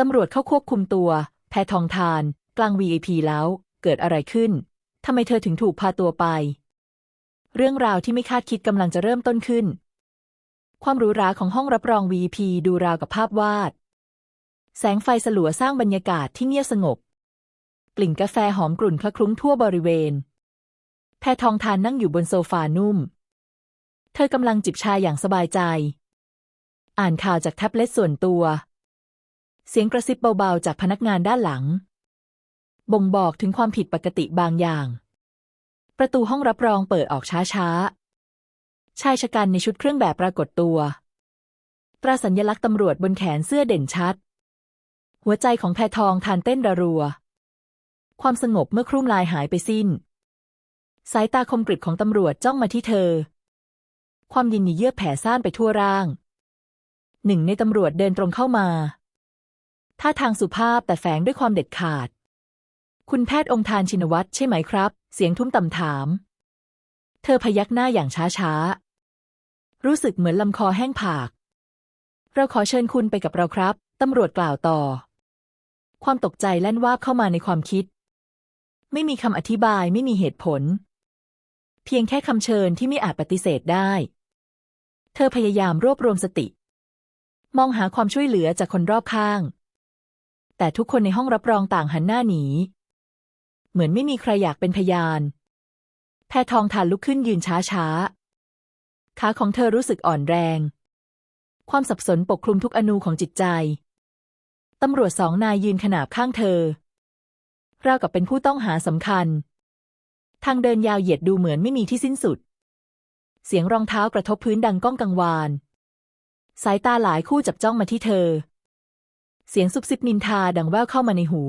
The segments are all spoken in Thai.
ตำรวจเข้าควบคุมตัว แพทองทาน กลาง VIP แล้ว เกิดอะไรขึ้น ทำไมเธอถึงถูกพาตัวไป เรื่องราวที่ไม่คาดคิดกำลังจะเริ่มต้นขึ้น ความหรูหราของห้องรับรอง VIP ดูราวกับภาพวาด แสงไฟสลัวสร้างบรรยากาศที่เงียบสงบ กลิ่นกาแฟหอมกลุ่นคละคลุ้งทั่วบริเวณ แพทองทานนั่งอยู่บนโซฟานุ่ม เธอกำลังจิบชาอย่างสบายใจ อ่านข่าวจากแท็บเล็ตส่วนตัว เสียงกระซิบเบาๆ จากพนักงานด้านหลัง บ่งบอกถึงความผิดปกติบางอย่าง ประตูห้องรับรองเปิดออกช้าๆ ชายชะกันในชุดเครื่องแบบปรากฏตัว ตราสัญลักษณ์ตำรวจบนแขนเสื้อเด่นชัด หัวใจของแพทองทานเต้นระรัว ความสงบเมื่อครุ่มลายหายไปสิ้น สายตาคมกริบของตำรวจจ้องมาที่เธอ ความยินดีเยือกแผ่ซ่านไปทั่วร่างหนึ่งในตำรวจเดินตรงเข้ามา ท่าทางสุภาพแต่แฝงด้วยความเด็ดขาด คุณแพทย์องค์ทานชินวัตรใช่ไหมครับ เสียงทุ้มต่ำถาม เธอพยักหน้าอย่างช้าๆ รู้สึกเหมือนลำคอแห้งผาก เราขอเชิญคุณไปกับเราครับ ตำรวจกล่าวต่อ ความตกใจแล่นวาบเข้ามาในความคิด ไม่มีคำอธิบายไม่มีเหตุผล เพียงแค่คำเชิญที่ไม่อาจปฏิเสธได้ เธอพยายามรวบรวมสติ มองหาความช่วยเหลือจากคนรอบข้าง แต่ทุกคนในห้องรับรองต่างหันหน้าหนี เหมือนไม่มีใครอยากเป็นพยาน แพทองทานลุกขึ้นยืนช้าช้าขาของเธอรู้สึกอ่อนแรง ความสับสนปกคลุมทุกอนูของจิตใจ ตำรวจสองนายยืนขนาบข้างเธอ ราวกับเป็นผู้ต้องหาสำคัญ ทางเดินยาวเหยียดดูเหมือนไม่มีที่สิ้นสุด เสียงรองเท้ากระทบพื้นดังก้องกังวาน สายตาหลายคู่จับจ้องมาที่เธอ เสียงซุบซิบนินทาดังแว่วเข้ามาในหู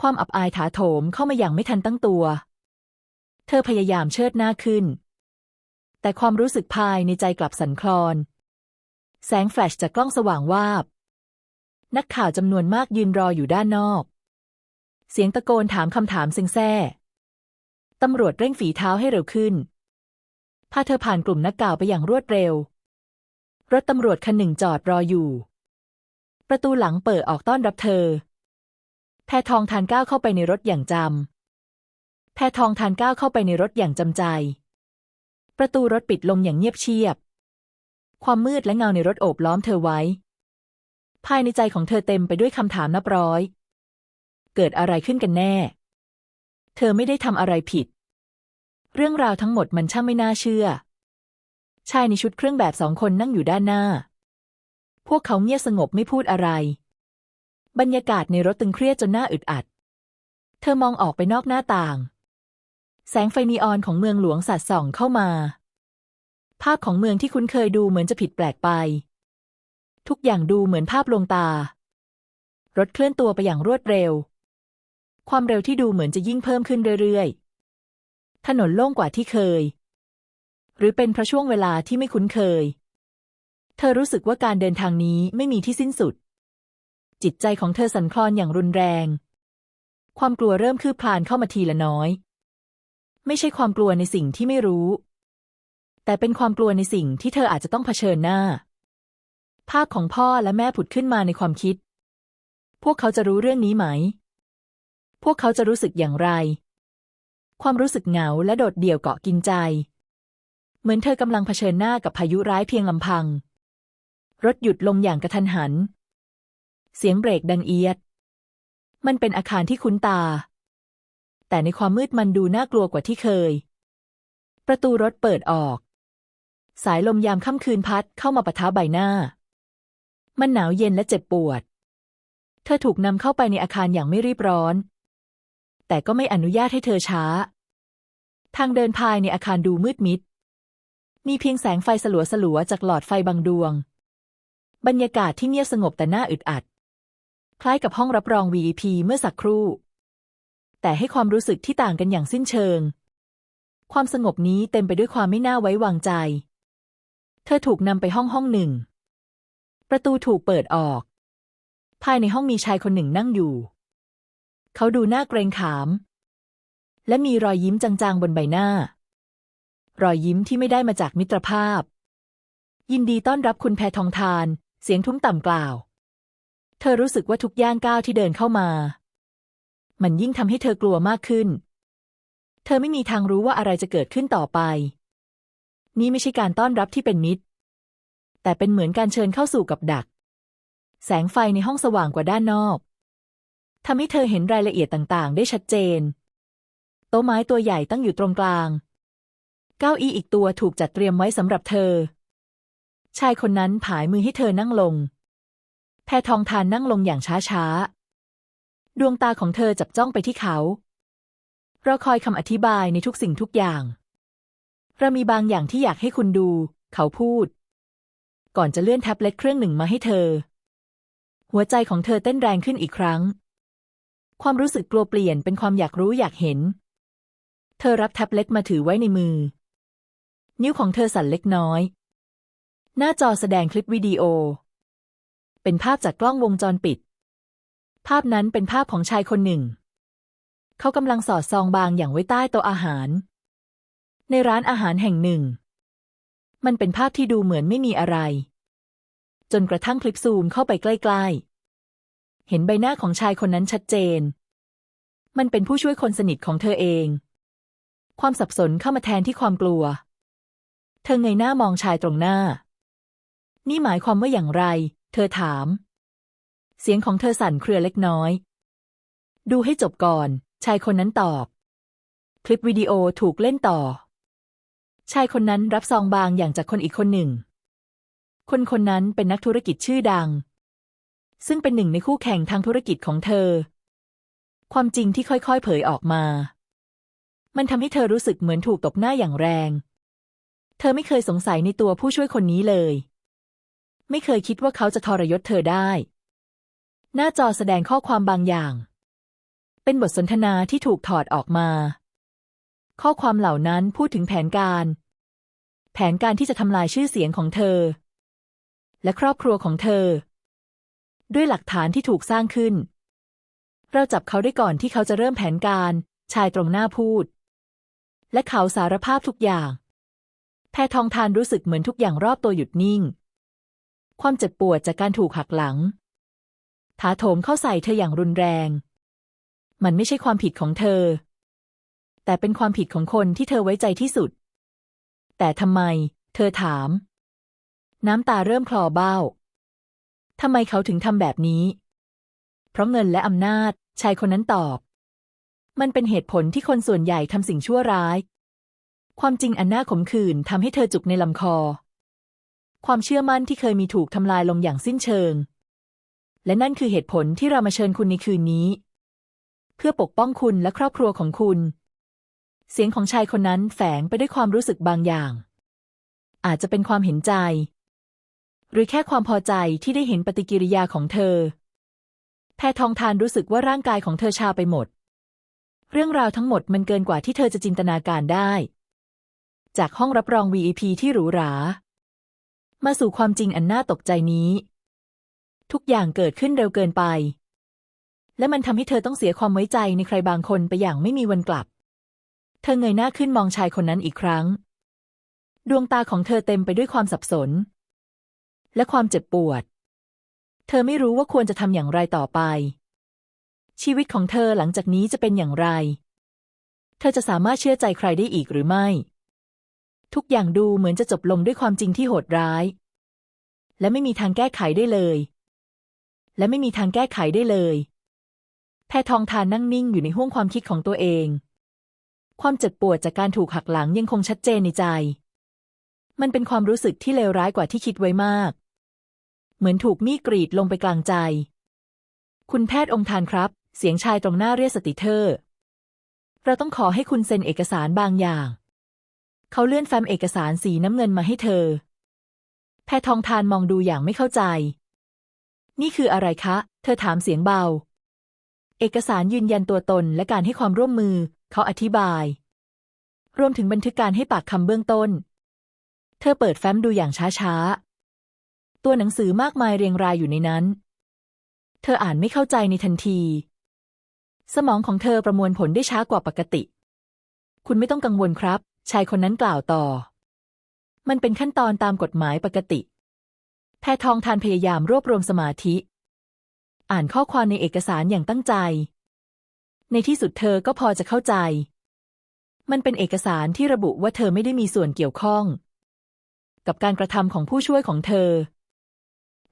ความอับอายถาโถมเข้ามาอย่างไม่ทันตั้งตัว เธอพยายามเชิดหน้าขึ้น แต่ความรู้สึกภายในใจกลับสั่นคลอน แสงแฟลชจากกล้องสว่างวาบ นักข่าวจำนวนมากยืนรออยู่ด้านนอก เสียงตะโกนถามคำถามเซ็งแซ่ตำรวจเร่งฝีเท้าให้เร็วขึ้น พาเธอผ่านกลุ่มนักข่าวไปอย่างรวดเร็ว รถตำรวจคันหนึ่งจอดรออยู่ ประตูหลังเปิดออกต้อนรับเธอ แพทองทานก้าวเข้าไปในรถอย่างจำ แพทองทานก้าวเข้าไปในรถอย่างจำใจ ประตูรถปิดลงอย่างเงียบเชียบ ความมืดและเงาในรถโอบล้อมเธอไว้ ภายในใจของเธอเต็มไปด้วยคำถามนับร้อย เกิดอะไรขึ้นกันแน่ เธอไม่ได้ทำอะไรผิด เรื่องราวทั้งหมดมันช่างไม่น่าเชื่อ ชายในชุดเครื่องแบบสองคนนั่งอยู่ด้านหน้า พวกเขาเงียบสงบไม่พูดอะไร บรรยากาศในรถตึงเครียดจนหน้าอึดอัด เธอมองออกไปนอกหน้าต่าง แสงไฟนีออนของเมืองหลวงสาดส่องเข้ามา ภาพของเมืองที่คุ้นเคยดูเหมือนจะผิดแปลกไป ทุกอย่างดูเหมือนภาพลวงตา รถเคลื่อนตัวไปอย่างรวดเร็ว ความเร็วที่ดูเหมือนจะยิ่งเพิ่มขึ้นเรื่อยๆ ถนนโล่งกว่าที่เคย หรือเป็นเพราะช่วงเวลาที่ไม่คุ้นเคย เธอรู้สึกว่าการเดินทางนี้ไม่มีที่สิ้นสุด จิตใจของเธอสั่นคลอนอย่างรุนแรง ความกลัวเริ่มคืบคลานเข้ามาทีละน้อย ไม่ใช่ความกลัวในสิ่งที่ไม่รู้ แต่เป็นความกลัวในสิ่งที่เธออาจจะต้องเผชิญหน้า ภาพของพ่อและแม่ผุดขึ้นมาในความคิด พวกเขาจะรู้เรื่องนี้ไหม พวกเขาจะรู้สึกอย่างไร ความรู้สึกเหงาและโดดเดี่ยวเกาะกินใจ เหมือนเธอกำลังเผชิญหน้ากับพายุร้ายเพียงลำพัง รถหยุดลงอย่างกระทันหัน เสียงเบรกดังเอียด มันเป็นอาคารที่คุ้นตา แต่ในความมืดมันดูน่ากลัวกว่าที่เคย ประตูรถเปิดออก สายลมยามค่ำคืนพัดเข้ามาปะทะใบหน้า มันหนาวเย็นและเจ็บปวด เธอถูกนำเข้าไปในอาคารอย่างไม่รีบร้อน แต่ก็ไม่อนุญาตให้เธอช้า ทางเดินภายในอาคารดูมืดมิดมีเพียงแสงไฟสลัวสลัวๆจากหลอดไฟบางดวง บรรยากาศที่เงียบสงบแต่น่าอึดอัด คล้ายกับห้องรับรอง VIP เมื่อสักครู่ แต่ให้ความรู้สึกที่ต่างกันอย่างสิ้นเชิง ความสงบนี้เต็มไปด้วยความไม่น่าไว้วางใจ เธอถูกนำไปห้องห้องหนึ่ง ประตูถูกเปิดออก ภายในห้องมีชายคนหนึ่งนั่งอยู่ เขาดูหน้าเกรงขาม และมีรอยยิ้มจางๆบนใบหน้า รอยยิ้มที่ไม่ได้มาจากมิตรภาพยินดีต้อนรับคุณแพทองทาน เสียงทุ้มต่ำกล่าว เธอรู้สึกว่าทุกย่างก้าวที่เดินเข้ามา มันยิ่งทำให้เธอกลัวมากขึ้น เธอไม่มีทางรู้ว่าอะไรจะเกิดขึ้นต่อไป นี่ไม่ใช่การต้อนรับที่เป็นมิตร แต่เป็นเหมือนการเชิญเข้าสู่กับดัก แสงไฟในห้องสว่างกว่าด้านนอกทำให้เธอเห็นรายละเอียดต่างๆ ได้ชัดเจน โต๊ะไม้ตัวใหญ่ตั้งอยู่ตรงกลาง เก้าอี้อีกตัวถูกจัดเตรียมไว้สำหรับเธอ ชายคนนั้นผายมือให้เธอนั่งลง แพทองทานนั่งลงอย่างช้าๆ ดวงตาของเธอจับจ้องไปที่เขา รอคอยคำอธิบายในทุกสิ่งทุกอย่าง เรามีบางอย่างที่อยากให้คุณดู เขาพูด ก่อนจะเลื่อนแท็บเล็ตเครื่องหนึ่งมาให้เธอ หัวใจของเธอเต้นแรงขึ้นอีกครั้ง ความรู้สึกกลัวเปลี่ยนเป็นความอยากรู้อยากเห็น เธอรับแท็บเล็ตมาถือไว้ในมือ นิ้วของเธอสั่นเล็กน้อย หน้าจอแสดงคลิปวิดีโอ เป็นภาพจากกล้องวงจรปิด ภาพนั้นเป็นภาพของชายคนหนึ่ง เขากำลังสอดซองบางอย่างไว้ใต้โต๊ะอาหาร ในร้านอาหารแห่งหนึ่ง มันเป็นภาพที่ดูเหมือนไม่มีอะไร จนกระทั่งคลิปซูมเข้าไปใกล้ๆ เห็นใบหน้าของชายคนนั้นชัดเจน มันเป็นผู้ช่วยคนสนิทของเธอเอง ความสับสนเข้ามาแทนที่ความกลัว เธอเงยหน้ามองชายตรงหน้า นี่หมายความว่าอย่างไร เธอถาม เสียงของเธอสั่นเครือเล็กน้อย ดูให้จบก่อน ชายคนนั้นตอบ คลิปวิดีโอถูกเล่นต่อ ชายคนนั้นรับซองบางอย่างจากคนอีกคนหนึ่ง คนคนนั้นเป็นนักธุรกิจชื่อดัง ซึ่งเป็นหนึ่งในคู่แข่งทางธุรกิจของเธอ ความจริงที่ค่อยๆ เผยออกมา มันทำให้เธอรู้สึกเหมือนถูกตบหน้าอย่างแรง เธอไม่เคยสงสัยในตัวผู้ช่วยคนนี้เลย ไม่เคยคิดว่าเขาจะทรยศเธอได้ หน้าจอแสดงข้อความบางอย่าง เป็นบทสนทนาที่ถูกถอดออกมา ข้อความเหล่านั้นพูดถึงแผนการ แผนการที่จะทำลายชื่อเสียงของเธอ และครอบครัวของเธอ ด้วยหลักฐานที่ถูกสร้างขึ้น เราจับเขาได้ก่อนที่เขาจะเริ่มแผนการ ชายตรงหน้าพูด และเขาสารภาพทุกอย่างแพทองทานรู้สึกเหมือนทุกอย่างรอบตัวหยุดนิ่ง ความเจ็บปวดจากการถูกหักหลัง ถาโถมเข้าใส่เธออย่างรุนแรง มันไม่ใช่ความผิดของเธอ แต่เป็นความผิดของคนที่เธอไว้ใจที่สุด แต่ทำไม เธอถาม น้ำตาเริ่มคลอเบ้าทำไมเขาถึงทำแบบนี้ เพราะเงินและอำนาจ ชายคนนั้นตอบ มันเป็นเหตุผลที่คนส่วนใหญ่ทำสิ่งชั่วร้าย ความจริงอันน่าขมขื่นทำให้เธอจุกในลำคอ ความเชื่อมั่นที่เคยมีถูกทำลายลงอย่างสิ้นเชิง และนั่นคือเหตุผลที่เรามาเชิญคุณในคืนนี้ เพื่อปกป้องคุณและครอบครัวของคุณ เสียงของชายคนนั้นแฝงไปด้วยความรู้สึกบางอย่าง อาจจะเป็นความเห็นใจ หรือแค่ความพอใจที่ได้เห็นปฏิกิริยาของเธอ แพทองทานรู้สึกว่าร่างกายของเธอชาไปหมด เรื่องราวทั้งหมดมันเกินกว่าที่เธอจะจินตนาการได้ จากห้องรับรอง VIP ที่หรูหรา มาสู่ความจริงอันน่าตกใจนี้ ทุกอย่างเกิดขึ้นเร็วเกินไป และมันทำให้เธอต้องเสียความไว้ใจในใครบางคนไปอย่างไม่มีวันกลับ เธอเงยหน้าขึ้นมองชายคนนั้นอีกครั้ง ดวงตาของเธอเต็มไปด้วยความสับสน และความเจ็บปวด เธอไม่รู้ว่าควรจะทำอย่างไรต่อไป ชีวิตของเธอหลังจากนี้จะเป็นอย่างไร เธอจะสามารถเชื่อใจใครได้อีกหรือไม่ ทุกอย่างดูเหมือนจะจบลงด้วยความจริงที่โหดร้าย และไม่มีทางแก้ไขได้เลย และไม่มีทางแก้ไขได้เลย แพทองทานนั่งนิ่งอยู่ในห้วงความคิดของตัวเอง ความเจ็บปวดจากการถูกหักหลังยังคงชัดเจนในใจ มันเป็นความรู้สึกที่เลวร้ายกว่าที่คิดไว้มาก เหมือนถูกมีดกรีดลงไปกลางใจ คุณแพทย์องค์ทานครับ เสียงชายตรงหน้าเรียกสติเธอ เราต้องขอให้คุณเซ็นเอกสารบางอย่าง เขาเลื่อนแฟ้มเอกสารสีน้ำเงินมาให้เธอ แพทองทานมองดูอย่างไม่เข้าใจ นี่คืออะไรคะ เธอถามเสียงเบา เอกสารยืนยันตัวตนและการให้ความร่วมมือ เขาอธิบาย รวมถึงบันทึกการให้ปากคำเบื้องต้น เธอเปิดแฟ้มดูอย่างช้าๆ ตัวหนังสือมากมายเรียงรายอยู่ในนั้น เธออ่านไม่เข้าใจในทันที สมองของเธอประมวลผลได้ช้ากว่าปกติ คุณไม่ต้องกังวลครับ ชายคนนั้นกล่าวต่อ มันเป็นขั้นตอนตามกฎหมายปกติ แพทองทานพยายามรวบรวมสมาธิ อ่านข้อความในเอกสารอย่างตั้งใจ ในที่สุดเธอก็พอจะเข้าใจ มันเป็นเอกสารที่ระบุว่าเธอไม่ได้มีส่วนเกี่ยวข้อง กับการกระทำของผู้ช่วยของเธอ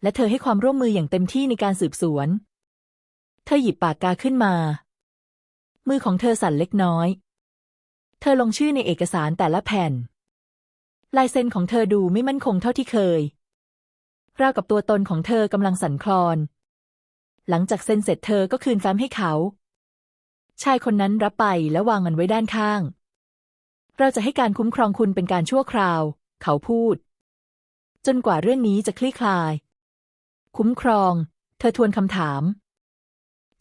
และเธอให้ความร่วมมืออย่างเต็มที่ในการสืบสวน เธอหยิบปากกาขึ้นมา มือของเธอสั่นเล็กน้อย เธอลงชื่อในเอกสารแต่ละแผ่น ลายเซ็นของเธอดูไม่มั่นคงเท่าที่เคย ราวกับตัวตนของเธอกำลังสั่นคลอน หลังจากเซ็นเสร็จเธอก็คืนแฟ้มให้เขา ชายคนนั้นรับไปแล้ววางมันไว้ด้านข้าง เราจะให้การคุ้มครองคุณเป็นการชั่วคราว เขาพูด จนกว่าเรื่องนี้จะคลี่คลาย คุ้มครอง เธอทวนคำถาม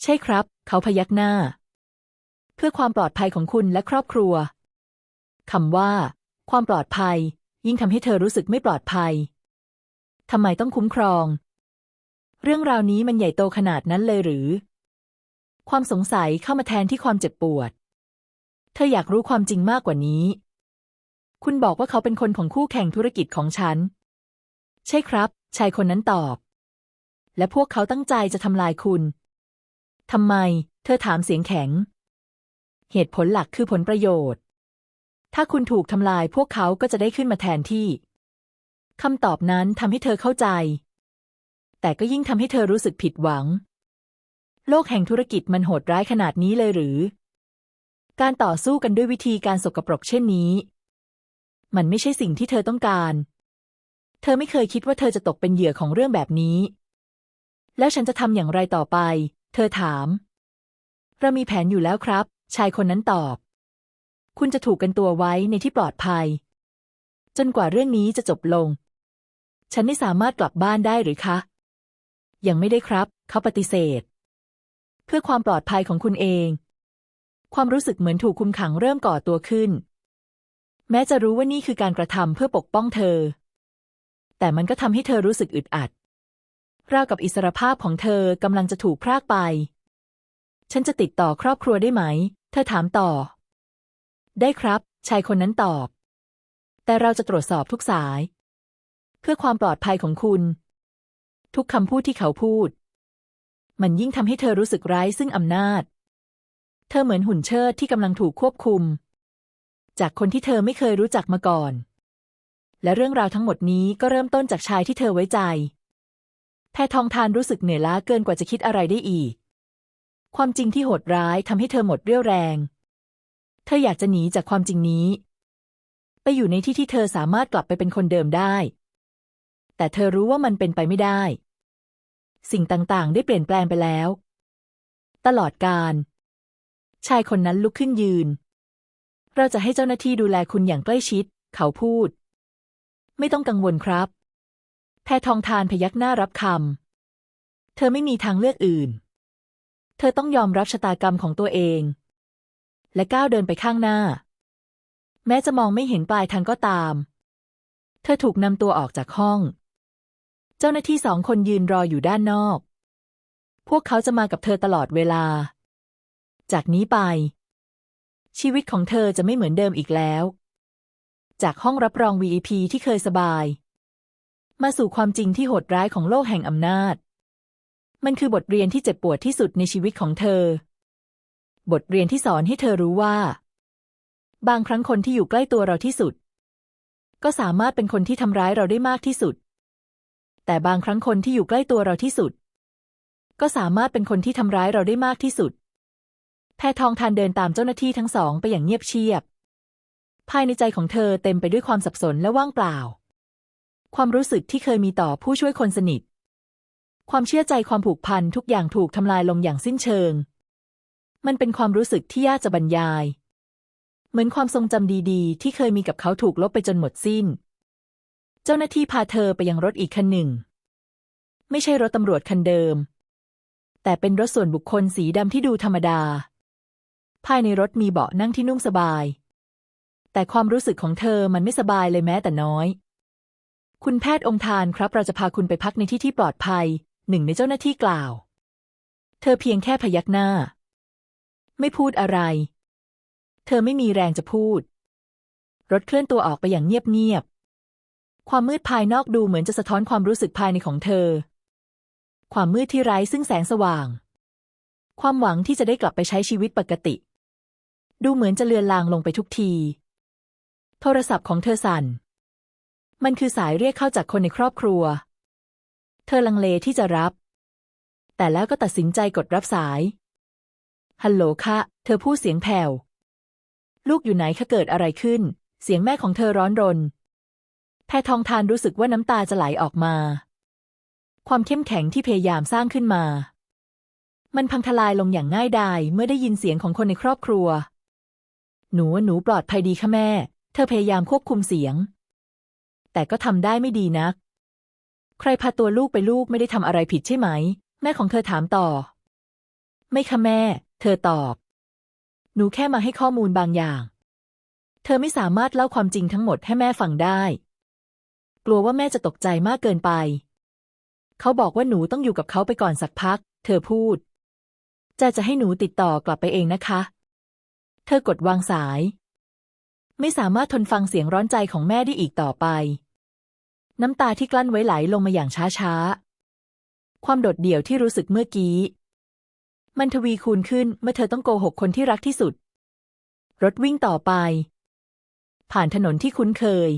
ใช่ครับ เขาพยักหน้า เพื่อความปลอดภัยของคุณและครอบครัวคำว่า ความปลอดภัย ยิ่งทำให้เธอรู้สึกไม่ปลอดภัยทำไมต้องคุ้มครอง เรื่องราวนี้มันใหญ่โตขนาดนั้นเลยหรือ ความสงสัยเข้ามาแทนที่ความเจ็บปวด เธออยากรู้ความจริงมากกว่านี้ คุณบอกว่าเขาเป็นคนของคู่แข่งธุรกิจของฉัน ใช่ครับ ชายคนนั้นตอบ และพวกเขาตั้งใจจะทำลายคุณทำไม เธอถามเสียงแข็ง เหตุผลหลักคือผลประโยชน์ ถ้าคุณถูกทำลายพวกเขาก็จะได้ขึ้นมาแทนที่คำตอบนั้นทำให้เธอเข้าใจ แต่ก็ยิ่งทำให้เธอรู้สึกผิดหวัง โลกแห่งธุรกิจมันโหดร้ายขนาดนี้เลยหรือ การต่อสู้กันด้วยวิธีการสกปรกเช่นนี้ มันไม่ใช่สิ่งที่เธอต้องการ เธอไม่เคยคิดว่าเธอจะตกเป็นเหยื่อของเรื่องแบบนี้ แล้วฉันจะทำอย่างไรต่อไป เธอถาม เรามีแผนอยู่แล้วครับ ชายคนนั้นตอบ คุณจะถูกกันตัวไว้ในที่ปลอดภัย จนกว่าเรื่องนี้จะจบลง ฉันไม่สามารถกลับบ้านได้หรือคะ ยังไม่ได้ครับ เขาปฏิเสธ เพื่อความปลอดภัยของคุณเอง ความรู้สึกเหมือนถูกคุมขังเริ่มก่อตัวขึ้น แม้จะรู้ว่านี่คือการกระทำเพื่อปกป้องเธอ แต่มันก็ทำให้เธอรู้สึกอึดอัดราวกับอิสรภาพของเธอกำลังจะถูกพรากไป ฉันจะติดต่อครอบครัวได้ไหม เธอถามต่อ ได้ครับ ชายคนนั้นตอบ แต่เราจะตรวจสอบทุกสาย เพื่อความปลอดภัยของคุณ ทุกคำพูดที่เขาพูด มันยิ่งทำให้เธอรู้สึกไร้ซึ่งอำนาจ เธอเหมือนหุ่นเชิดที่กำลังถูกควบคุม จากคนที่เธอไม่เคยรู้จักมาก่อน และเรื่องราวทั้งหมดนี้ก็เริ่มต้นจากชายที่เธอไว้ใจแพทองทานรู้สึกเหนื่อยล้าเกินกว่าจะคิดอะไรได้อีก ความจริงที่โหดร้ายทำให้เธอหมดเรี่ยวแรง เธออยากจะหนีจากความจริงนี้ ไปอยู่ในที่ที่เธอสามารถกลับไปเป็นคนเดิมได้ แต่เธอรู้ว่ามันเป็นไปไม่ได้ สิ่งต่างๆ ได้เปลี่ยนแปลงไปแล้ว ตลอดการ ชายคนนั้นลุกขึ้นยืน เราจะให้เจ้าหน้าที่ดูแลคุณอย่างใกล้ชิด เขาพูด ไม่ต้องกังวลครับ แพทองทานพยักหน้ารับคำเธอไม่มีทางเลือกอื่น เธอต้องยอมรับชะตากรรมของตัวเอง และก้าวเดินไปข้างหน้า แม้จะมองไม่เห็นปลายทางก็ตาม เธอถูกนำตัวออกจากห้อง เจ้าหน้าที่สองคนยืนรออยู่ด้านนอก พวกเขาจะมากับเธอตลอดเวลา จากนี้ไป ชีวิตของเธอจะไม่เหมือนเดิมอีกแล้ว จากห้องรับรอง VIP ที่เคยสบาย มาสู่ความจริงที่โหดร้ายของโลกแห่งอำนาจ มันคือบทเรียนที่เจ็บปวดที่สุดในชีวิตของเธอ บทเรียนที่สอนให้เธอรู้ว่า บางครั้งคนที่อยู่ใกล้ตัวเราที่สุด ก็สามารถเป็นคนที่ทำร้ายเราได้มากที่สุด แต่บางครั้งคนที่อยู่ใกล้ตัวเราที่สุด ก็สามารถเป็นคนที่ทำร้ายเราได้มากที่สุด แพทองทานเดินตามเจ้าหน้าที่ทั้งสองไปอย่างเงียบเชียบ ภายในใจของเธอเต็มไปด้วยความสับสนและว่างเปล่า ความรู้สึกที่เคยมีต่อผู้ช่วยคนสนิท ความเชื่อใจความผูกพันทุกอย่างถูกทำลายลงอย่างสิ้นเชิง มันเป็นความรู้สึกที่ยากจะบรรยาย เหมือนความทรงจำดีๆ ที่เคยมีกับเขาถูกลบไปจนหมดสิ้น เจ้าหน้าที่พาเธอไปยังรถอีกคันหนึ่ง ไม่ใช่รถตำรวจคันเดิม แต่เป็นรถส่วนบุคคลสีดำที่ดูธรรมดา ภายในรถมีเบาะนั่งที่นุ่มสบาย แต่ความรู้สึกของเธอมันไม่สบายเลยแม้แต่น้อยคุณแพทย์องค์ทานครับเราจะพาคุณไปพักในที่ที่ปลอดภัย หนึ่งในเจ้าหน้าที่กล่าว เธอเพียงแค่พยักหน้า ไม่พูดอะไร เธอไม่มีแรงจะพูด รถเคลื่อนตัวออกไปอย่างเงียบๆ ความมืดภายนอกดูเหมือนจะสะท้อนความรู้สึกภายในของเธอ ความมืดที่ไร้ซึ่งแสงสว่าง ความหวังที่จะได้กลับไปใช้ชีวิตปกติ ดูเหมือนจะเลือนลางลงไปทุกที โทรศัพท์ของเธอสั่นมันคือสายเรียกเข้าจากคนในครอบครัว เธอลังเลที่จะรับ แต่แล้วก็ตัดสินใจกดรับสาย ฮัลโหลค่ะ เธอพูดเสียงแผ่ว ลูกอยู่ไหนคะเกิดอะไรขึ้น เสียงแม่ของเธอร้อนรน แพทองทานรู้สึกว่าน้ำตาจะไหลออกมา ความเข้มแข็งที่พยายามสร้างขึ้นมา มันพังทลายลงอย่างง่ายดายเมื่อได้ยินเสียงของคนในครอบครัว หนูหนูปลอดภัยดีค่ะแม่ เธอพยายามควบคุมเสียง แต่ก็ทำได้ไม่ดีนัก ใครพาตัวลูกไปลูกไม่ได้ทำอะไรผิดใช่ไหม แม่ของเธอถามต่อ ไม่ค่ะแม่ เธอตอบ หนูแค่มาให้ข้อมูลบางอย่าง เธอไม่สามารถเล่าความจริงทั้งหมดให้แม่ฟังได้ กลัวว่าแม่จะตกใจมากเกินไป เขาบอกว่าหนูต้องอยู่กับเขาไปก่อนสักพัก เธอพูดจะจะให้หนูติดต่อกลับไปเองนะคะ เธอกดวางสาย ไม่สามารถทนฟังเสียงร้อนใจของแม่ได้อีกต่อไป น้ำตาที่กลั้นไว้ไหลลงมาอย่างช้าๆ ความโดดเดี่ยวที่รู้สึกเมื่อกี้ มันทวีคูณขึ้นเมื่อเธอต้องโกหกคนที่รักที่สุด รถวิ่งต่อไป ผ่านถนนที่คุ้นเคย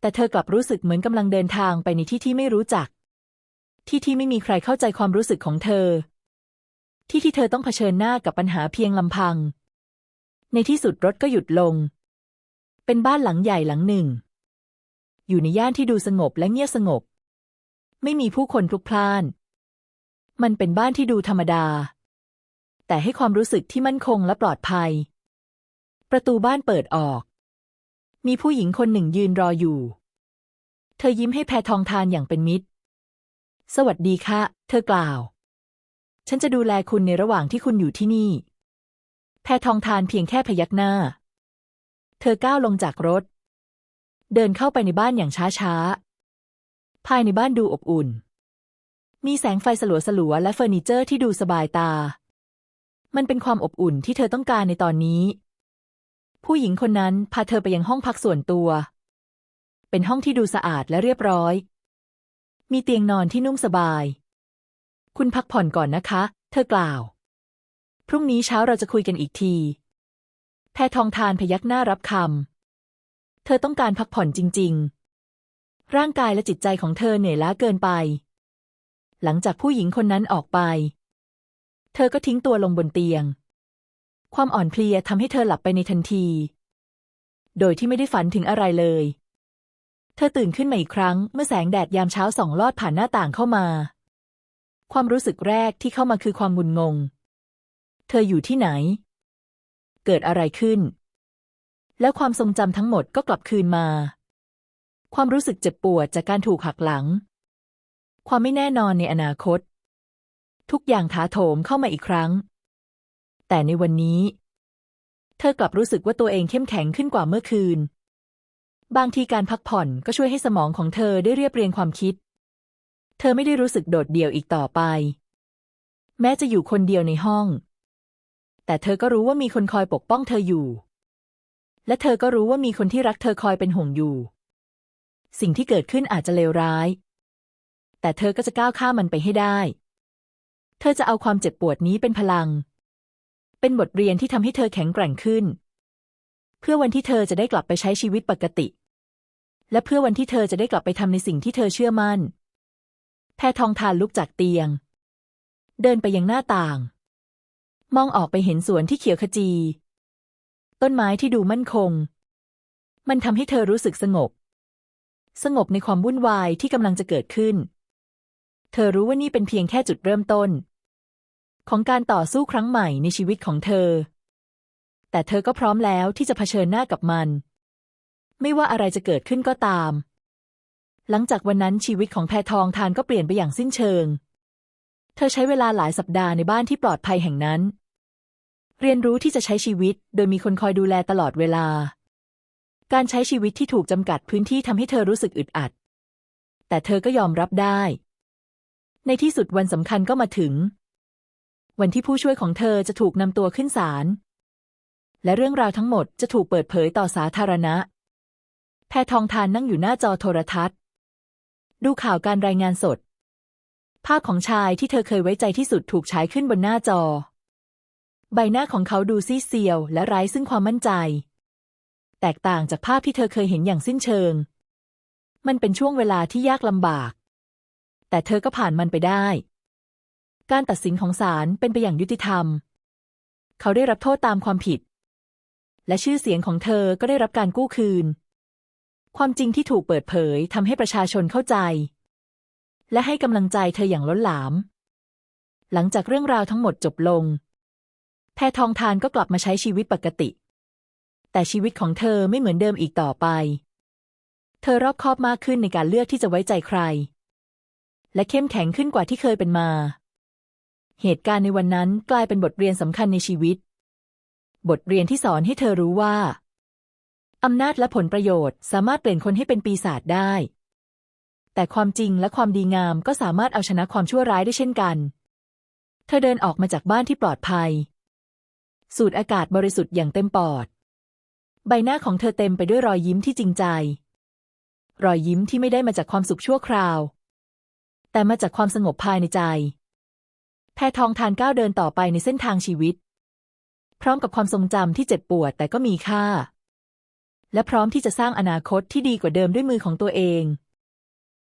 แต่เธอกลับรู้สึกเหมือนกำลังเดินทางไปในที่ที่ไม่รู้จัก ที่ที่ไม่มีใครเข้าใจความรู้สึกของเธอ ที่ที่เธอต้องเผชิญหน้ากับปัญหาเพียงลำพัง ในที่สุดรถก็หยุดลง เป็นบ้านหลังใหญ่หลังหนึ่ง อยู่ในย่านที่ดูสงบและเงียบสงบ ไม่มีผู้คนพลุกพล่าน มันเป็นบ้านที่ดูธรรมดา แต่ให้ความรู้สึกที่มั่นคงและปลอดภัย ประตูบ้านเปิดออก มีผู้หญิงคนหนึ่งยืนรออยู่ เธอยิ้มให้แพทองทานอย่างเป็นมิตร สวัสดีค่ะ เธอกล่าว ฉันจะดูแลคุณในระหว่างที่คุณอยู่ที่นี่ แพทองทานเพียงแค่พยักหน้า เธอก้าวลงจากรถ เดินเข้าไปในบ้านอย่างช้าๆ ภายในบ้านดูอบอุ่น มีแสงไฟสลัวๆและเฟอร์นิเจอร์ที่ดูสบายตา มันเป็นความอบอุ่นที่เธอต้องการในตอนนี้ ผู้หญิงคนนั้นพาเธอไปยังห้องพักส่วนตัว เป็นห้องที่ดูสะอาดและเรียบร้อย มีเตียงนอนที่นุ่มสบาย คุณพักผ่อนก่อนนะคะ เธอกล่าว พรุ่งนี้เช้าเราจะคุยกันอีกที แพทองทานพยักหน้ารับคำ เธอต้องการพักผ่อนจริง ๆ ร่างกายและจิตใจของเธอเหนื่อยล้าเกินไป หลังจากผู้หญิงคนนั้นออกไป เธอก็ทิ้งตัวลงบนเตียง ความอ่อนเพลียทำให้เธอหลับไปในทันที โดยที่ไม่ได้ฝันถึงอะไรเลย เธอตื่นขึ้นมาอีกครั้งเมื่อแสงแดดยามเช้าส่องลอดผ่านหน้าต่างเข้ามา ความรู้สึกแรกที่เข้ามาคือความงุนงง เธออยู่ที่ไหน เกิดอะไรขึ้น แล้วความทรงจำทั้งหมดก็กลับคืนมา ความรู้สึกเจ็บปวดจากการถูกหักหลัง ความไม่แน่นอนในอนาคต ทุกอย่างถาโถมเข้ามาอีกครั้ง แต่ในวันนี้ เธอกลับรู้สึกว่าตัวเองเข้มแข็งขึ้นกว่าเมื่อคืน บางทีการพักผ่อนก็ช่วยให้สมองของเธอได้เรียบเรียงความคิด เธอไม่ได้รู้สึกโดดเดี่ยวอีกต่อไป แม้จะอยู่คนเดียวในห้อง แต่เธอก็รู้ว่ามีคนคอยปกป้องเธออยู่ และเธอก็รู้ว่ามีคนที่รักเธอคอยเป็นห่วงอยู่ สิ่งที่เกิดขึ้นอาจจะเลวร้าย แต่เธอก็จะก้าวข้ามมันไปให้ได้ เธอจะเอาความเจ็บปวดนี้เป็นพลัง เป็นบทเรียนที่ทำให้เธอแข็งแกร่งขึ้น เพื่อวันที่เธอจะได้กลับไปใช้ชีวิตปกติ และเพื่อวันที่เธอจะได้กลับไปทำในสิ่งที่เธอเชื่อมั่น แพทองทานลุกจากเตียง เดินไปยังหน้าต่าง มองออกไปเห็นสวนที่เขียวขจี ต้นไม้ที่ดูมั่นคง มันทำให้เธอรู้สึกสงบ สงบในความวุ่นวายที่กำลังจะเกิดขึ้น เธอรู้ว่านี่เป็นเพียงแค่จุดเริ่มต้น ของการต่อสู้ครั้งใหม่ในชีวิตของเธอ แต่เธอก็พร้อมแล้วที่จะเผชิญหน้ากับมัน ไม่ว่าอะไรจะเกิดขึ้นก็ตาม หลังจากวันนั้นชีวิตของแพทองทานก็เปลี่ยนไปอย่างสิ้นเชิง เธอใช้เวลาหลายสัปดาห์ในบ้านที่ปลอดภัยแห่งนั้น เรียนรู้ที่จะใช้ชีวิต โดยมีคนคอยดูแลตลอดเวลา การใช้ชีวิตที่ถูกจำกัดพื้นที่ทำให้เธอรู้สึกอึดอัด แต่เธอก็ยอมรับได้ ในที่สุดวันสำคัญก็มาถึง วันที่ผู้ช่วยของเธอจะถูกนำตัวขึ้นศาล และเรื่องราวทั้งหมดจะถูกเปิดเผยต่อสาธารณะ แพทองทานนั่งอยู่หน้าจอโทรทัศน์ ดูข่าวการรายงานสด ภาพของชายที่เธอเคยไว้ใจที่สุดถูกฉายขึ้นบนหน้าจอ ใบหน้าของเขาดูซีเซียว และไร้ซึ่งความมั่นใจ แตกต่างจากภาพที่เธอเคยเห็นอย่างสิ้นเชิง มันเป็นช่วงเวลาที่ยากลำบาก แต่เธอก็ผ่านมันไปได้ การตัดสินของศาลเป็นไปอย่างยุติธรรม เขาได้รับโทษตามความผิด และชื่อเสียงของเธอก็ได้รับการกู้คืน ความจริงที่ถูกเปิดเผยทำให้ประชาชนเข้าใจ และให้กำลังใจเธออย่างล้นหลาม หลังจากเรื่องราวทั้งหมดจบลง แพทองทานก็กลับมาใช้ชีวิตปกติ แต่ชีวิตของเธอไม่เหมือนเดิมอีกต่อไป เธอรอบคอบมากขึ้นในการเลือกที่จะไว้ใจใคร และเข้มแข็งขึ้นกว่าที่เคยเป็นมา เหตุการณ์ในวันนั้นกลายเป็นบทเรียนสำคัญในชีวิต บทเรียนที่สอนให้เธอรู้ว่าอำนาจและผลประโยชน์สามารถเปลี่ยนคนให้เป็นปีศาจได้ แต่ความจริงและความดีงามก็สามารถเอาชนะความชั่วร้ายได้เช่นกัน เธอเดินออกมาจากบ้านที่ปลอดภัย สูดอากาศบริสุทธิ์อย่างเต็มปอด ใบหน้าของเธอเต็มไปด้วยรอยยิ้มที่จริงใจ รอยยิ้มที่ไม่ได้มาจากความสุขชั่วคราว แต่มาจากความสงบภายในใจ แพทองทานก้าวเดินต่อไปในเส้นทางชีวิต พร้อมกับความทรงจำที่เจ็บปวดแต่ก็มีค่า และพร้อมที่จะสร้างอนาคตที่ดีกว่าเดิมด้วยมือของตัวเอง